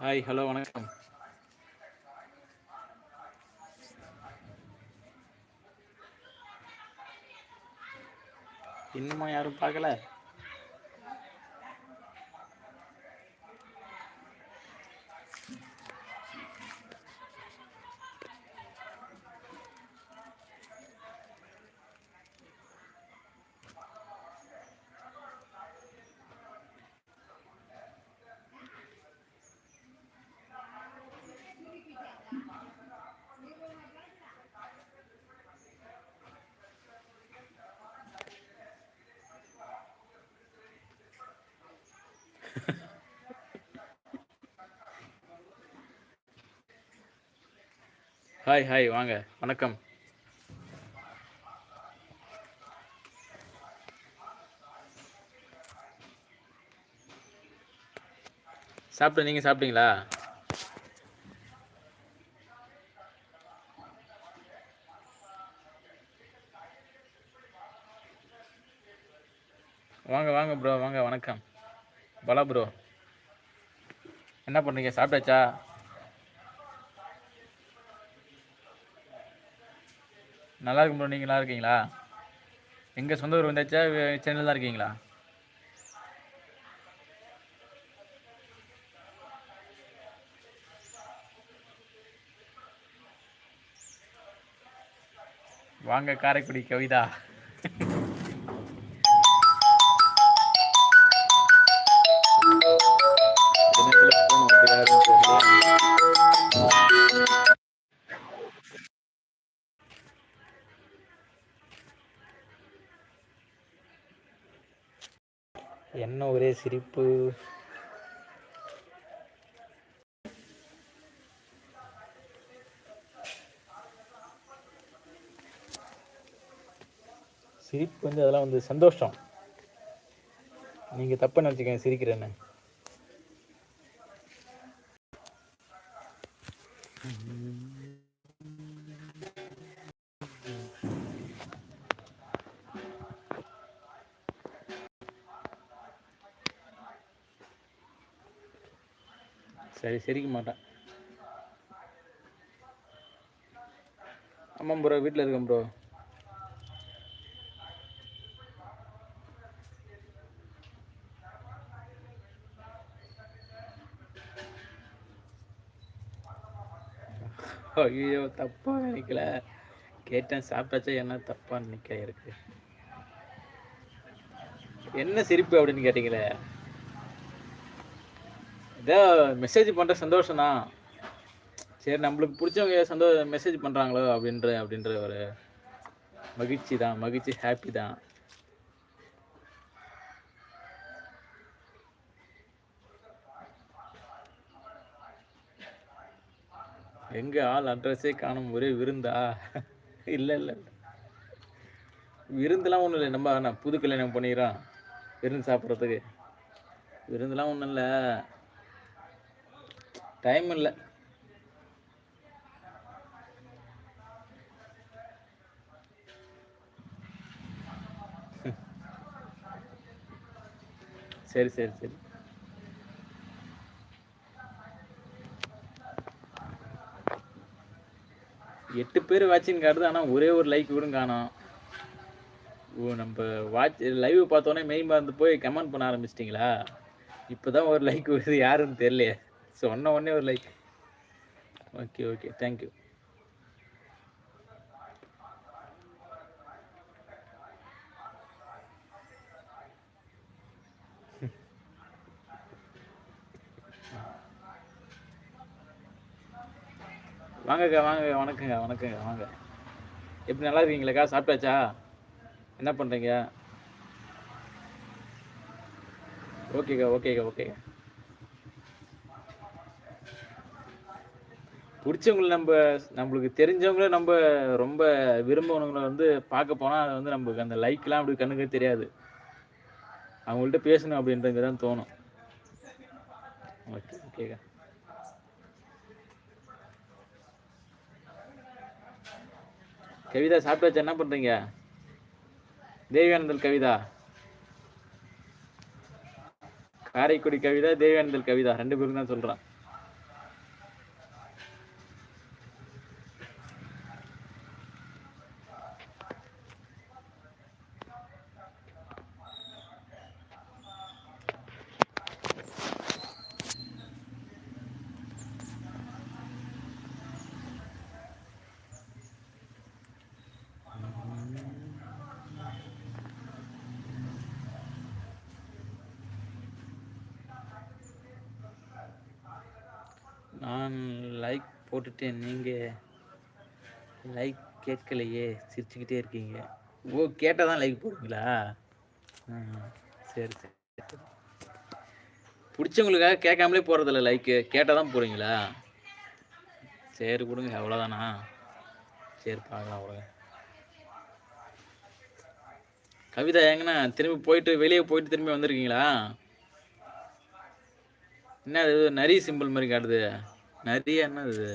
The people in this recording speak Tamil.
ஹாய் ஹலோ வணக்கம். இன்னுமா யாரும் பார்க்கல? ஹாய் ஹாய் வாங்க. வணக்கம். சாப்பிட்டு நீங்கள் சாப்பிட்டீங்களா? வாங்க வாங்க ப்ரோ வாங்க வணக்கம். பலா ப்ரோ என்ன பண்ணுறீங்க சாப்பிட்டாச்சா? நல்லா இருக்கும் ப்ரோ நீங்கள் நல்லா இருக்கீங்களா? எங்கள் சொந்த ஊர் வந்தாச்சா? சென்னையில் தான் இருக்கீங்களா? வாங்க காரைக்குடி கவிதா. என்ன ஒரே சிரிப்பு? சிரிப்பு வந்து அதெல்லாம் வந்து சந்தோஷம். நீங்கள் தப்பு நினச்சிக்கங்க சிரிக்கிறேன்னு. சரி சிரிக்க மாட்டேன். ஆமாம் ப்ரோ வீட்டில் இருக்கேன் ப்ரோ ஐயோ தப்பா நினைக்கல. கேட்டேன் சாப்பிட்டாச்சா என்ன தப்பா நினைக்க இருக்கு என்ன சிரிப்பு அப்படின்னு கேட்டீங்களே? ஏதோ மெசேஜ் பண்ற சந்தோஷம் தான் சரி நம்மளுக்கு பிடிச்சவங்க சந்தோ மெசேஜ் பண்றாங்களோ அப்படின்ற அப்படின்ற ஒரு மகிழ்ச்சி தான் மகிழ்ச்சி ஹாப்பி தான் எங்க ஆள் அட்ரஸே காணும் ஒரே விருந்தா? இல்லை இல்லை விருந்துலாம் ஒன்றும் இல்லை. நம்ம நான் புது கல்யாணம் பண்ணிக்கிறோம் விருந்து சாப்பிட்றதுக்கு. விருந்துலாம் ஒன்றும் இல்லை. டைம் இல்லை. சரி சரி சரி. எட்டு பேர் வாட்சிங் காட்டுது ஆனால் ஒரே ஒரு லைக் கூட காணோம். ஓ நம்ம வாட்ச் லைவ் பார்த்தோன்னே மெயின் மறந்து போய் கமெண்ட் பண்ண ஆரம்பிச்சிட்டிங்களா? இப்போ தான் ஒரு லைக் வருது யாருன்னு தெரியலையே. சொன்ன உடனே ஒரு லைக் ஓகே ஓகே தேங்க்யூ வாங்கக்கா வாங்க வணக்கங்க வணக்கங்க வாங்க. எப்படி நல்லா இருக்கீங்களாக்கா? சாப்பிட்டாச்சா? என்ன பண்ணுறீங்க ஓகேக்கா ஓகேக்கா ஓகேக்கா பிடிச்சவங்கள நம்ம நம்மளுக்கு தெரிஞ்சவங்கள நம்ம ரொம்ப விரும்புனவங்கள வந்து பார்க்க போனால் அது வந்து நமக்கு அந்த லைக்லாம் அப்படி கண்ணுக்கே தெரியாது. அவங்கள்ட்ட பேசணும் அப்படின்றது தான் தோணும். ஓகே ஓகேக்கா கவிதா சாப்பிட்டாச்சா? என்ன பண்ணுறீங்க தேவியானந்தல் கவிதா. காரைக்குடி கவிதா தேவியானந்தல் கவிதா. ரெண்டு பேரும் தான் சொல்கிறான் நான் லைக் போட்டுட்டேன். நீங்கள் லைக் கேட்கலையே சிரிச்சுக்கிட்டே இருக்கீங்க. ஓ கேட்டால் தான் லைக் போடுவீங்களா? ம் சரி சரி. சரி. பிடிச்சவங்களுக்காக கேட்காமலே போகிறதில்ல லைக்கு கேட்டால் தான் போடுவீங்களா? சரி கொடுங்க. அவ்வளோதானா சரி பார்க்கலாம் கொடுங்க கவிதா எங்கண்ணா திரும்பி போயிட்டு வெளியே போயிட்டு திரும்பி வந்திருக்கீங்களா? என்ன இது? நரி சிம்பிள் மாதிரி காட்டுது. நரியா என்ன இது?